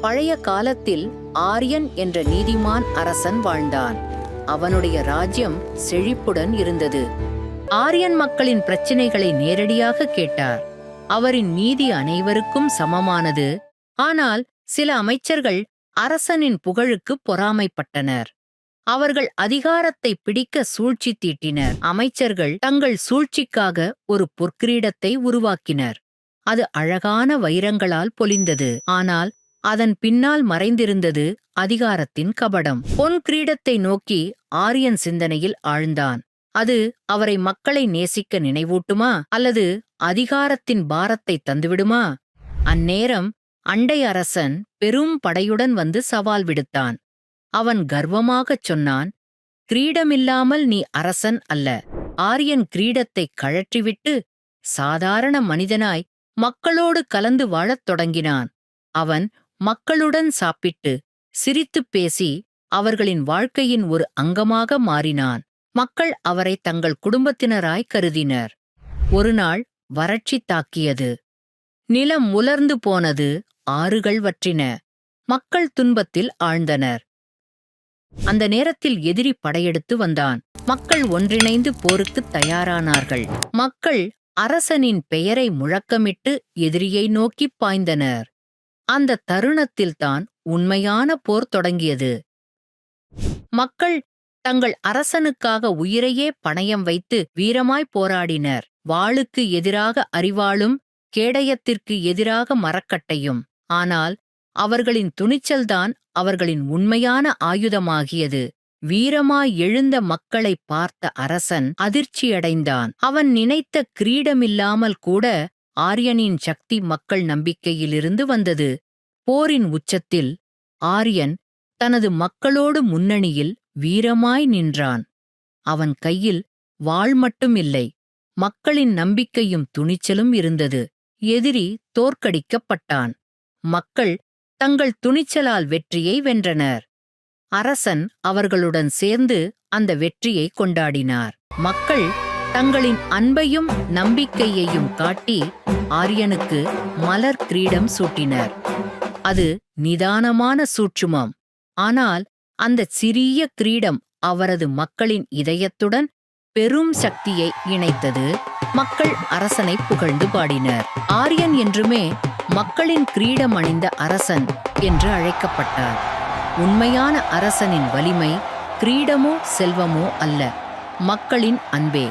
பழைய காலத்தில் ஆரியன் என்ற நீதிமான் அரசன் வாழ்ந்தான். அவனுடைய ராஜ்யம் செழிப்புடன் இருந்தது. ஆரியன் மக்களின் பிரச்சினைகளை நேரடியாக கேட்டார். அவரின் நீதி அனைவருக்கும் சமமானது. ஆனால் சில அமைச்சர்கள் அரசனின் புகழுக்கு பொறாமைப்பட்டனர். அவர்கள் அதிகாரத்தை பிடிக்க சூழ்ச்சி தீட்டினர். அமைச்சர்கள் தங்கள் சூழ்ச்சிக்காக ஒரு பொற்கிரீடத்தை உருவாக்கினர். அது அழகான வைரங்களால் பொலிந்தது. ஆனால் அதன் பின்னால் மறைந்திருந்தது அதிகாரத்தின் கபடம். பொன் கிரீடத்தை நோக்கி ஆரியன் சிந்தனையில் ஆழ்ந்தான். அது அவரை மக்களை நேசிக்க நினைவூட்டுமா? அல்லது அதிகாரத்தின் பாரத்தை தந்துவிடுமா? அந்நேரம் அண்டை அரசன் பெரும் படையுடன் வந்து சவால் விடுத்தான். அவன் கர்வமாகச் சொன்னான் கிரீடமில்லாமல் நீ அரசன் அல்ல. ஆரியன் கிரீடத்தை கழற்றிவிட்டு சாதாரண மனிதனாய் மக்களோடு கலந்து வாழத் தொடங்கினான். அவன் மக்களுடன் சாப்பிட்டு சிரித்துப் பேசி அவர்களின் வாழ்க்கையின் ஒரு அங்கமாக மாறினான். மக்கள் அவரை தங்கள் குடும்பத்தினராய் கருதினர். ஒருநாள் வறட்சி தாக்கியது. நிலம் உலர்ந்து போனது ஆறுகள் வற்றின. மக்கள் துன்பத்தில் ஆழ்ந்தனர். அந்த நேரத்தில் எதிரி படையெடுத்து வந்தான். மக்கள் ஒன்றிணைந்து போருக்குத் தயாரானார்கள். மக்கள் அரசனின் பெயரை முழக்கமிட்டு எதிரியை நோக்கிப் பாய்ந்தனர். அந்த தருணத்தில்தான் உண்மையான போர் தொடங்கியது. மக்கள் தங்கள் அரசனுக்காக உயிரையே பணயம் வைத்து வீரமாய் போராடினர். வாளுக்கு எதிராக அறிவாளும் கேடயத்திற்கு எதிராக மரக்கட்டையும். ஆனால் அவர்களின் துணிச்சல்தான் அவர்களின் உண்மையான ஆயுதமாகியது. வீரமாய் எழுந்த மக்களை பார்த்த அரசன் அதிர்ச்சியடைந்தான். அவன் நினைத்த கிரீடமில்லாமல் கூட ஆரியனின் சக்தி மக்கள் நம்பிக்கையிலிருந்து வந்தது. போரின் உச்சத்தில் ஆரியன் தனது மக்களோடு முன்னணியில் வீரமாய் நின்றான். அவன் கையில் வாள் மட்டுமில்லை மக்களின் நம்பிக்கையும் துணிச்சலும் இருந்தது. எதிரி தோற்கடிக்கப்பட்டான். மக்கள் தங்கள் துணிச்சலால் வெற்றியை வென்றனர். அரசன் அவர்களுடன் சேர்ந்து அந்த வெற்றியை கொண்டாடினார். மக்கள் தங்களின் அன்பையும் நம்பிக்கையையும் காட்டி ஆரியனுக்கு மலர் கிரீடம் சூட்டினர். அது நிதானமான சூட்சுமம். ஆனால் அந்த சிறிய கிரீடம் அவரது மக்களின் இதயத்துடன் பெரும் சக்தியை இணைத்தது. மக்கள் அரசனை புகழ்ந்து பாடினர். ஆரியன் என்றுமே மக்களின் கிரீடம் அணிந்த அரசன் என்று அழைக்கப்பட்டார். உண்மையான அரசனின் வலிமை கிரீடமோ செல்வமோ அல்ல. மக்களின் அன்பே.